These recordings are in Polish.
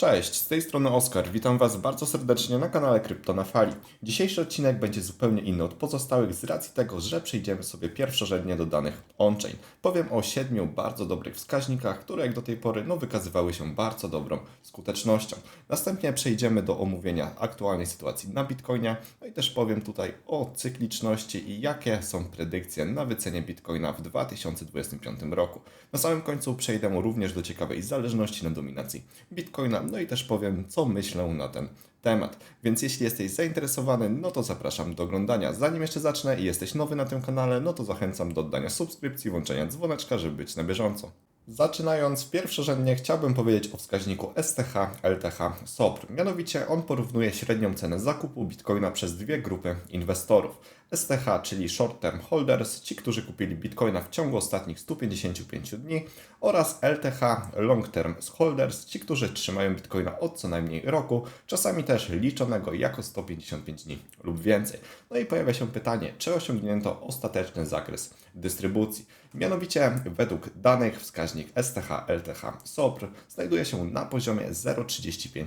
Cześć, z tej strony Oskar. Witam Was bardzo serdecznie na kanale Krypto na Fali. Dzisiejszy odcinek będzie zupełnie inny od pozostałych z racji tego, że przejdziemy sobie pierwszorzędnie do danych on-chain. Powiem o siedmiu bardzo dobrych wskaźnikach, które jak do tej pory no, wykazywały się bardzo dobrą skutecznością. Następnie przejdziemy do omówienia aktualnej sytuacji na Bitcoinie, no i też powiem tutaj o cykliczności i jakie są predykcje na wycenie Bitcoina w 2025 roku. Na samym końcu przejdę również do ciekawej zależności na dominacji Bitcoina, no i też powiem, co myślę na ten temat. Więc jeśli jesteś zainteresowany, no to zapraszam do oglądania. Zanim jeszcze zacznę i jesteś nowy na tym kanale, no to zachęcam do oddania subskrypcji, włączenia dzwoneczka, żeby być na bieżąco. Zaczynając, pierwszorzędnie chciałbym powiedzieć o wskaźniku STH, LTH, SOPR. Mianowicie on porównuje średnią cenę zakupu bitcoina przez dwie grupy inwestorów. STH, czyli Short Term Holders, ci, którzy kupili bitcoina w ciągu ostatnich 155 dni, oraz LTH, Long Term Holders, ci, którzy trzymają bitcoina od co najmniej roku, czasami też liczonego jako 155 dni lub więcej. No i pojawia się pytanie, czy osiągnięto ostateczny zakres dystrybucji. Mianowicie, według danych wskaźnik STH, LTH, SOPR znajduje się na poziomie 0,35.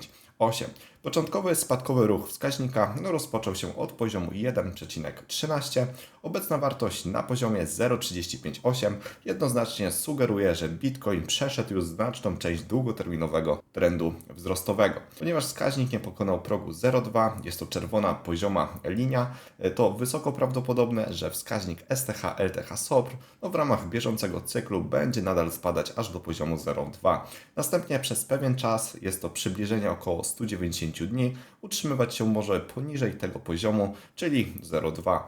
Początkowy spadkowy ruch wskaźnika no, rozpoczął się od poziomu 1,13. Obecna wartość na poziomie 0,358 jednoznacznie sugeruje, że Bitcoin przeszedł już znaczną część długoterminowego trendu wzrostowego. Ponieważ wskaźnik nie pokonał progu 0,2, jest to czerwona pozioma linia, to wysoko prawdopodobne, że wskaźnik STH, LTH, SOPR no, w ramach bieżącego cyklu będzie nadal spadać aż do poziomu 0,2. Następnie przez pewien czas, jest to przybliżenie około 190 dni, utrzymywać się może poniżej tego poziomu, czyli 0,2.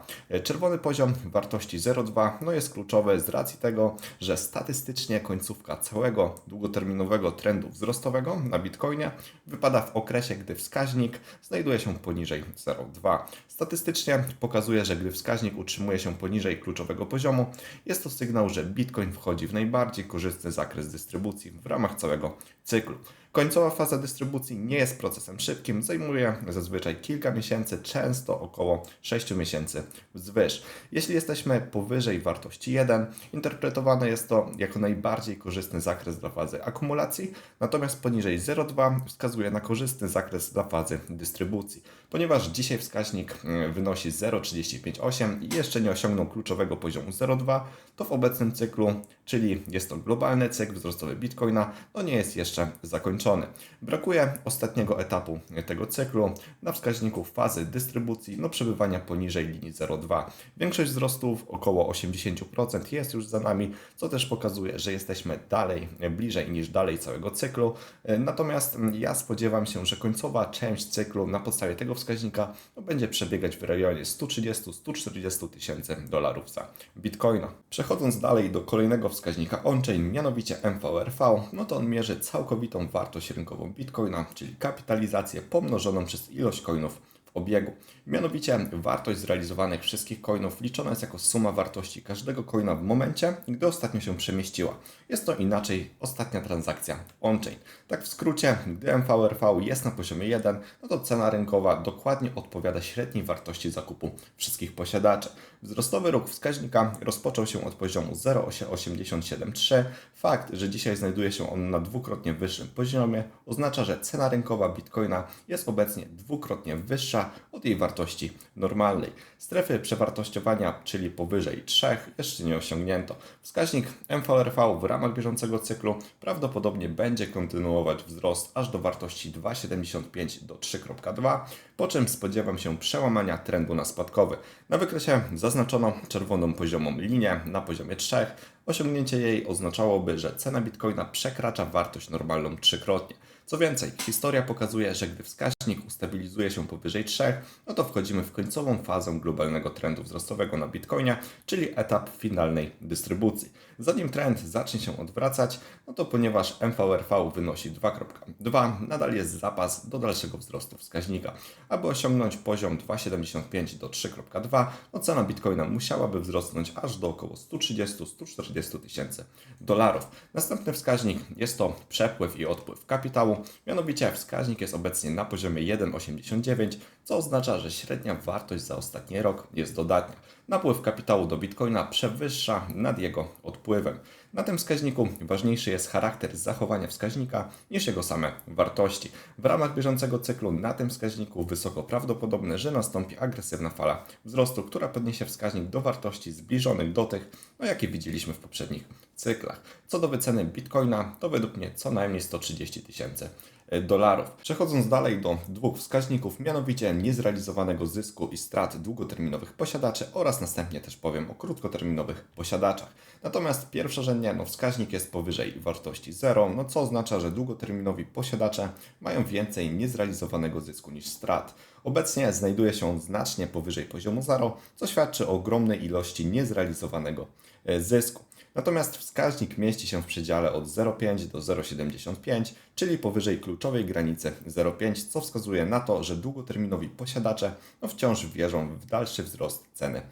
Czerwony poziom wartości 0,2 no jest kluczowy z racji tego, że statystycznie końcówka całego długoterminowego trendu wzrostowego na Bitcoinie wypada w okresie, gdy wskaźnik znajduje się poniżej 0,2. Statystycznie pokazuje, że gdy wskaźnik utrzymuje się poniżej kluczowego poziomu, jest to sygnał, że Bitcoin wchodzi w najbardziej korzystny zakres dystrybucji w ramach całego cyklu. Końcowa faza dystrybucji nie jest procesem szybkim, zajmuje zazwyczaj kilka miesięcy, często około 6 miesięcy wzwyż. Jeśli jesteśmy powyżej wartości 1, interpretowane jest to jako najbardziej korzystny zakres dla fazy akumulacji, natomiast poniżej 0,2 wskazuje na korzystny zakres dla fazy dystrybucji. Ponieważ dzisiaj wskaźnik mm, wynosi 0,358 i jeszcze nie osiągnął kluczowego poziomu 0,2, to w obecnym cyklu, czyli jest to globalny cykl wzrostowy Bitcoina, no nie jest jeszcze zakończony. Brakuje ostatniego etapu tego cyklu na wskaźniku fazy dystrybucji, no przebywania poniżej linii 0,2. Większość wzrostów, około 80% jest już za nami, co też pokazuje, że jesteśmy dalej, bliżej niż dalej całego cyklu. Natomiast ja spodziewam się, że końcowa część cyklu na podstawie tego wskaźnika no, będzie przebiegać w rejonie 130-140 tysięcy dolarów za bitcoina. Przechodząc dalej do kolejnego wskaźnika on-chain, mianowicie MVRV, no to on mierzy całkowitą wartość rynkową bitcoina, czyli kapitalizację pomnożoną przez ilość coinów obiegu. Mianowicie wartość zrealizowanych wszystkich coinów liczona jest jako suma wartości każdego coina w momencie, gdy ostatnio się przemieściła. Jest to inaczej ostatnia transakcja on-chain. Tak w skrócie, gdy MVRV jest na poziomie 1, no to cena rynkowa dokładnie odpowiada średniej wartości zakupu wszystkich posiadaczy. Wzrostowy ruch wskaźnika rozpoczął się od poziomu 0,873. Fakt, że dzisiaj znajduje się on na dwukrotnie wyższym poziomie, oznacza, że cena rynkowa Bitcoina jest obecnie dwukrotnie wyższa od jej wartości normalnej. Strefy przewartościowania, czyli powyżej 3, jeszcze nie osiągnięto. Wskaźnik MVRV w ramach bieżącego cyklu prawdopodobnie będzie kontynuować wzrost aż do wartości 2,75 do 3,2, po czym spodziewam się przełamania trendu na spadkowy. Na wykresie zaznaczono czerwoną poziomą linię na poziomie 3. Osiągnięcie jej oznaczałoby, że cena bitcoina przekracza wartość normalną trzykrotnie. Co więcej, historia pokazuje, że gdy wskaźnik ustabilizuje się powyżej 3, no to wchodzimy w końcową fazę globalnego trendu wzrostowego na Bitcoinie, czyli etap finalnej dystrybucji. Zanim trend zacznie się odwracać, no to ponieważ MVRV wynosi 2.2, nadal jest zapas do dalszego wzrostu wskaźnika. Aby osiągnąć poziom 2,75 do 3.2, no cena Bitcoina musiałaby wzrosnąć aż do około 130-140 tysięcy dolarów. Następny wskaźnik jest to przepływ i odpływ kapitału, Mianowicie wskaźnik jest obecnie na poziomie 1,89, co oznacza, że średnia wartość za ostatni rok jest dodatnia. Napływ kapitału do Bitcoina przewyższa nad jego odpływem. Na tym wskaźniku ważniejszy jest charakter zachowania wskaźnika niż jego same wartości. W ramach bieżącego cyklu na tym wskaźniku wysoko prawdopodobne, że nastąpi agresywna fala wzrostu, która podniesie wskaźnik do wartości zbliżonych do tych, no jakie widzieliśmy w poprzednich cyklach. Co do wyceny Bitcoina, to według mnie co najmniej 130 tysięcy dolarów. Przechodząc dalej do dwóch wskaźników, mianowicie niezrealizowanego zysku i strat długoterminowych posiadaczy oraz następnie też powiem o krótkoterminowych posiadaczach. Natomiast pierwszorzędnie no, wskaźnik jest powyżej wartości 0, no co oznacza, że długoterminowi posiadacze mają więcej niezrealizowanego zysku niż strat. Obecnie znajduje się on znacznie powyżej poziomu 0, co świadczy o ogromnej ilości niezrealizowanego e, zysku. Natomiast wskaźnik mieści się w przedziale od 0,5 do 0,75, czyli powyżej kluczowej granicy 0,5, co wskazuje na to, że długoterminowi posiadacze no wciąż wierzą w dalszy wzrost ceny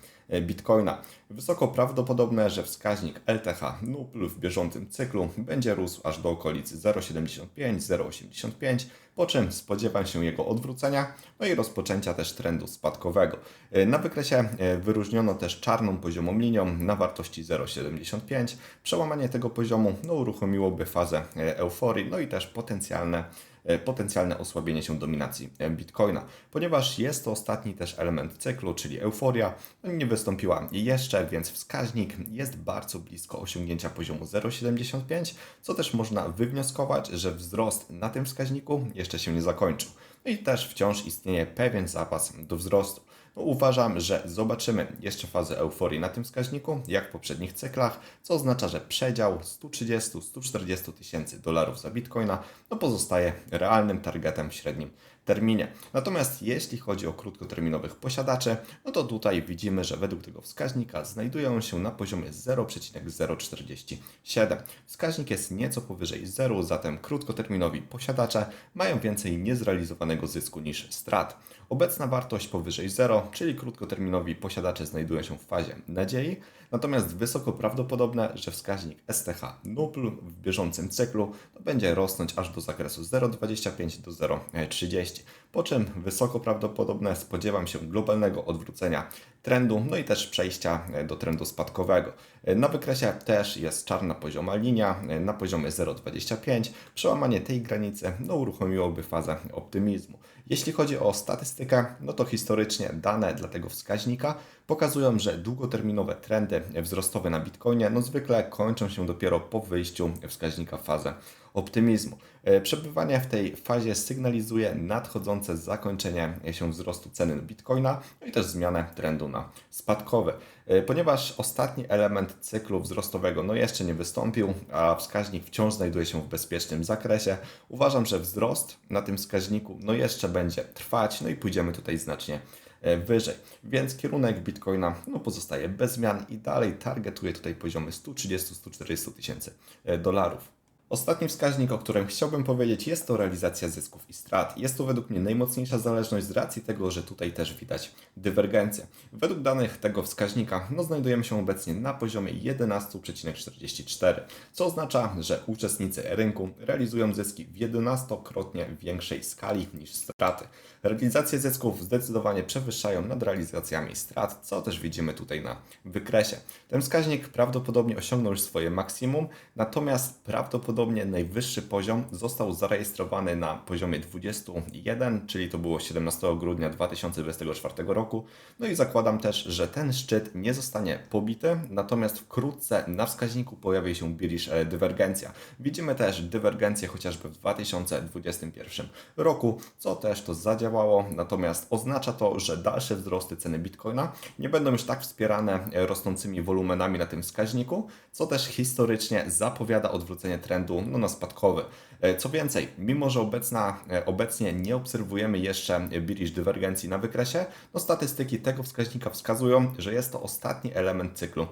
bitcoina. Wysoko prawdopodobne, że wskaźnik LTH NUPL w bieżącym cyklu będzie rósł aż do okolicy 0,75-0,85, po czym spodziewam się jego odwrócenia, no i rozpoczęcia też trendu spadkowego. E, na wykresie e, wyróżniono też czarną poziomą linią na wartości 0,75. Przełamanie tego poziomu no, uruchomiłoby fazę euforii, no i też potencjalne E, potencjalne osłabienie się dominacji e, Bitcoina. Ponieważ jest to ostatni też element cyklu, czyli euforia, nie wystąpiła jeszcze, więc wskaźnik jest bardzo blisko osiągnięcia poziomu 0,75, co też można wywnioskować, że wzrost na tym wskaźniku jeszcze się nie zakończył. I też wciąż istnieje pewien zapas do wzrostu. No, uważam, że zobaczymy jeszcze fazę euforii na tym wskaźniku, jak w poprzednich cyklach, co oznacza, że przedział 130-140 tysięcy dolarów za bitcoina no, pozostaje realnym targetem średnim terminie. Natomiast jeśli chodzi o krótkoterminowych posiadaczy, no to tutaj widzimy, że według tego wskaźnika znajdują się na poziomie 0,047. Wskaźnik jest nieco powyżej 0, zatem krótkoterminowi posiadacze mają więcej niezrealizowanego zysku niż strat. Obecna wartość powyżej 0, czyli krótkoterminowi posiadacze znajdują się w fazie nadziei, natomiast wysoko prawdopodobne, że wskaźnik STH NUPL w bieżącym cyklu będzie rosnąć aż do zakresu 0,25 do 0,30, po czym wysoko prawdopodobne spodziewam się globalnego odwrócenia trendu, no i też przejścia do trendu spadkowego. Na wykresie też jest czarna pozioma linia na poziomie 0,25. Przełamanie tej granicy no, uruchomiłoby fazę optymizmu. Jeśli chodzi o statystykę, no to historycznie dane dla tego wskaźnika pokazują, że długoterminowe trendy wzrostowe na Bitcoinie no zwykle kończą się dopiero po wyjściu wskaźnika w fazę optymizmu. E, przebywanie w tej fazie sygnalizuje nadchodzące zakończenie się wzrostu ceny Bitcoina i też zmianę trendu na spadkowy. E, ponieważ ostatni element cyklu wzrostowego no jeszcze nie wystąpił, a wskaźnik wciąż znajduje się w bezpiecznym zakresie, uważam, że wzrost na tym wskaźniku no jeszcze będzie trwać, no i pójdziemy tutaj znacznie e, wyżej. Więc kierunek Bitcoina no, pozostaje bez zmian i dalej targetuje tutaj poziomy 130-140 tysięcy dolarów. Ostatni wskaźnik, o którym chciałbym powiedzieć, jest to realizacja zysków i strat. Jest to według mnie najmocniejsza zależność z racji tego, że tutaj też widać dywergencję. Według danych tego wskaźnika no, znajdujemy się obecnie na poziomie 11,44, co oznacza, że uczestnicy rynku realizują zyski w 11-krotnie większej skali niż straty. Realizacje zysków zdecydowanie przewyższają nad realizacjami strat, co też widzimy tutaj na wykresie. Ten wskaźnik prawdopodobnie osiągnął już swoje maksimum, natomiast prawdopodobnie najwyższy poziom został zarejestrowany na poziomie 21, czyli to było 17 grudnia 2024 roku. No i zakładam też, że ten szczyt nie zostanie pobity, natomiast wkrótce na wskaźniku pojawi się bearish e, dywergencja. Widzimy też dywergencję chociażby w 2021 roku, co też to zadziałało działało, natomiast oznacza to, że dalsze wzrosty ceny bitcoina nie będą już tak wspierane rosnącymi wolumenami na tym wskaźniku, co też historycznie zapowiada odwrócenie trendu no, na spadkowy. E, co więcej, mimo że obecna, e, obecnie nie obserwujemy jeszcze bearish dywergencji na wykresie, no statystyki tego wskaźnika wskazują, że jest to ostatni element cyklu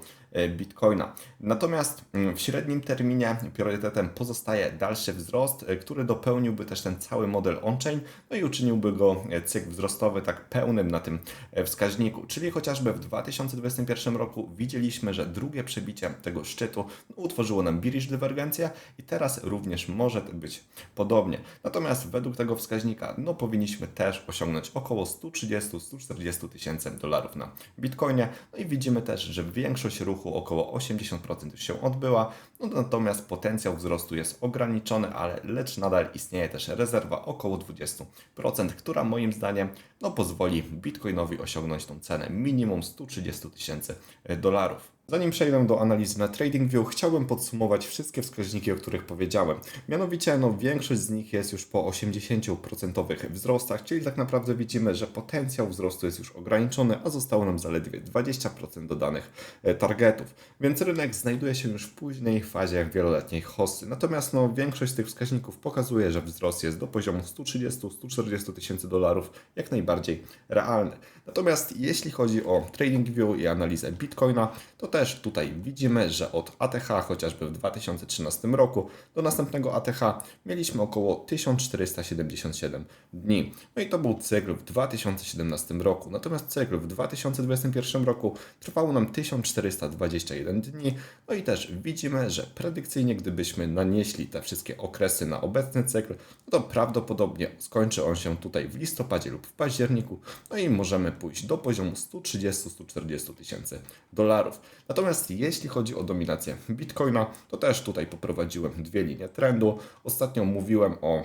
Bitcoina. Natomiast mm, w średnim terminie priorytetem pozostaje dalszy wzrost, który dopełniłby też ten cały model on-chain, no i uczyniłby go cykl wzrostowy tak pełnym na tym wskaźniku. Czyli chociażby w 2021 roku widzieliśmy, że drugie przebicie tego szczytu no, utworzyło nam bearish dywergencję i teraz również może być podobnie. Natomiast według tego wskaźnika, no powinniśmy też osiągnąć około 130-140 tysięcy dolarów na Bitcoinie. No i widzimy też, że większość ruchu, około 80% już się odbyła, no natomiast potencjał wzrostu jest ograniczony, ale lecz nadal istnieje też rezerwa około 20%, która moim zdaniem no, pozwoli Bitcoinowi osiągnąć tą cenę minimum 130 tysięcy dolarów. Zanim przejdę do analizy na TradingView, chciałbym podsumować wszystkie wskaźniki, o których powiedziałem. Mianowicie, no, większość z nich jest już po 80% wzrostach, czyli tak naprawdę widzimy, że potencjał wzrostu jest już ograniczony, a zostało nam zaledwie 20% dodanych e, targetów. Więc rynek znajduje się już w późnej fazie wieloletniej hossy. Natomiast no, większość z tych wskaźników pokazuje, że wzrost jest do poziomu 130-140 tysięcy dolarów jak najbardziej realny. Natomiast jeśli chodzi o TradingView i analizę Bitcoina, to też tutaj widzimy, że od ATH chociażby w 2013 roku do następnego ATH mieliśmy około 1477 dni. No i to był cykl w 2017 roku. Natomiast cykl w 2021 roku trwał nam 1421 dni. No i też widzimy, że predykcyjnie, gdybyśmy nanieśli te wszystkie okresy na obecny cykl, no to prawdopodobnie skończy on się tutaj w listopadzie lub w październiku. No i możemy pójść do poziomu 130-140 tysięcy dolarów. Natomiast jeśli chodzi o dominację Bitcoina, to też tutaj poprowadziłem dwie linie trendu. Ostatnio mówiłem o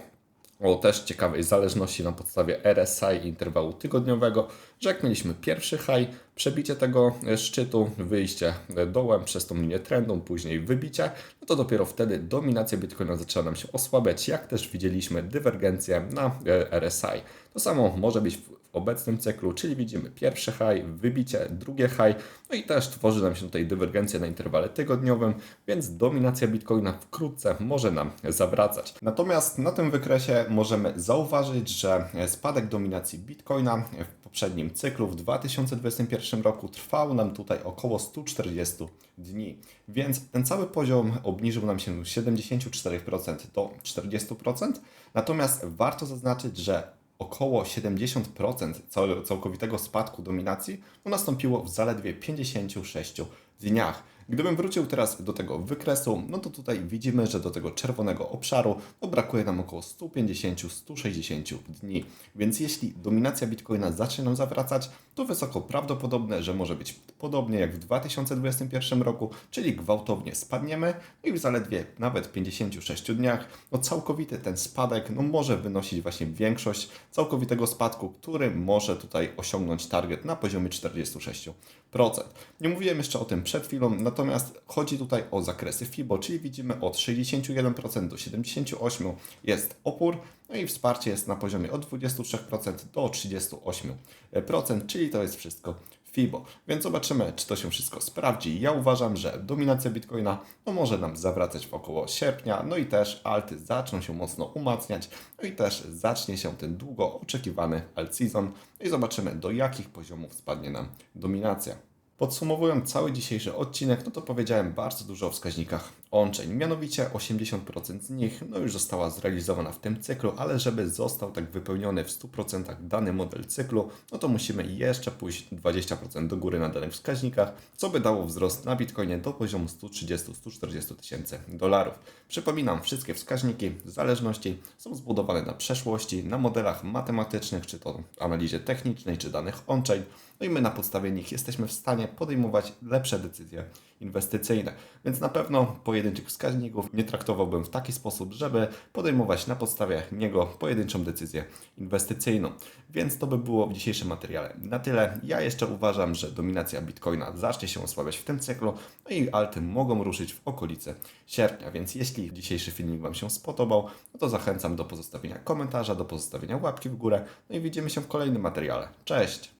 o też ciekawej zależności na podstawie RSI interwału tygodniowego, że jak mieliśmy pierwszy high, przebicie tego szczytu, wyjście dołem przez tą linię trendu, później wybicie, no to dopiero wtedy dominacja Bitcoina zaczęła nam się osłabiać, jak też widzieliśmy dywergencję na RSI. To samo może być obecnym cyklu, czyli widzimy pierwsze high, wybicie, drugie high, no i też tworzy nam się tutaj dywergencja na interwale tygodniowym, więc dominacja Bitcoina wkrótce może nam zawracać. Natomiast na tym wykresie możemy zauważyć, że spadek dominacji Bitcoina w poprzednim cyklu w 2021 roku trwał nam tutaj około 140 dni, więc ten cały poziom obniżył nam się z 74% do 40%, natomiast warto zaznaczyć, że około 70% całkowitego spadku dominacji nastąpiło w zaledwie 56 dniach. Gdybym wrócił teraz do tego wykresu, no to tutaj widzimy, że do tego czerwonego obszaru no brakuje nam około 150-160 dni. Więc jeśli dominacja Bitcoina zacznie nam zawracać, to wysoko prawdopodobne, że może być podobnie jak w 2021 roku, czyli gwałtownie spadniemy no i w zaledwie nawet 56 dniach, no całkowity ten spadek no może wynosić właśnie większość całkowitego spadku, który może tutaj osiągnąć target na poziomie 46%. Nie mówiłem jeszcze o tym przed chwilą, natomiast chodzi tutaj o zakresy FIBO, czyli widzimy od 61% do 78% jest opór, no i wsparcie jest na poziomie od 23% do 38%, czyli to jest wszystko FIBO. Więc zobaczymy, czy to się wszystko sprawdzi. Ja uważam, że dominacja Bitcoina no, może nam zawracać w około sierpnia, no i też alty zaczną się mocno umacniać, no i też zacznie się ten długo oczekiwany alt season. No i zobaczymy, do jakich poziomów spadnie nam dominacja. Podsumowując cały dzisiejszy odcinek, no to powiedziałem bardzo dużo o wskaźnikach on-chain. Mianowicie 80% z nich no już została zrealizowana w tym cyklu, ale żeby został tak wypełniony w 100% dany model cyklu, no to musimy jeszcze pójść 20% do góry na danych wskaźnikach, co by dało wzrost na Bitcoinie do poziomu 130-140 tysięcy dolarów. Przypominam, wszystkie wskaźniki zależności są zbudowane na przeszłości, na modelach matematycznych, czy to analizie technicznej, czy danych on-chain, no i my na podstawie nich jesteśmy w stanie podejmować lepsze decyzje inwestycyjne. Więc na pewno pojedynczych wskaźników nie traktowałbym w taki sposób, żeby podejmować na podstawie niego pojedynczą decyzję inwestycyjną. Więc to by było w dzisiejszym materiale. Na tyle. Ja jeszcze uważam, że dominacja Bitcoina zacznie się osłabiać w tym cyklu, no i alty mogą ruszyć w okolice sierpnia. Więc jeśli dzisiejszy filmik Wam się spodobał, no to zachęcam do pozostawienia komentarza, do pozostawienia łapki w górę. No i widzimy się w kolejnym materiale. Cześć!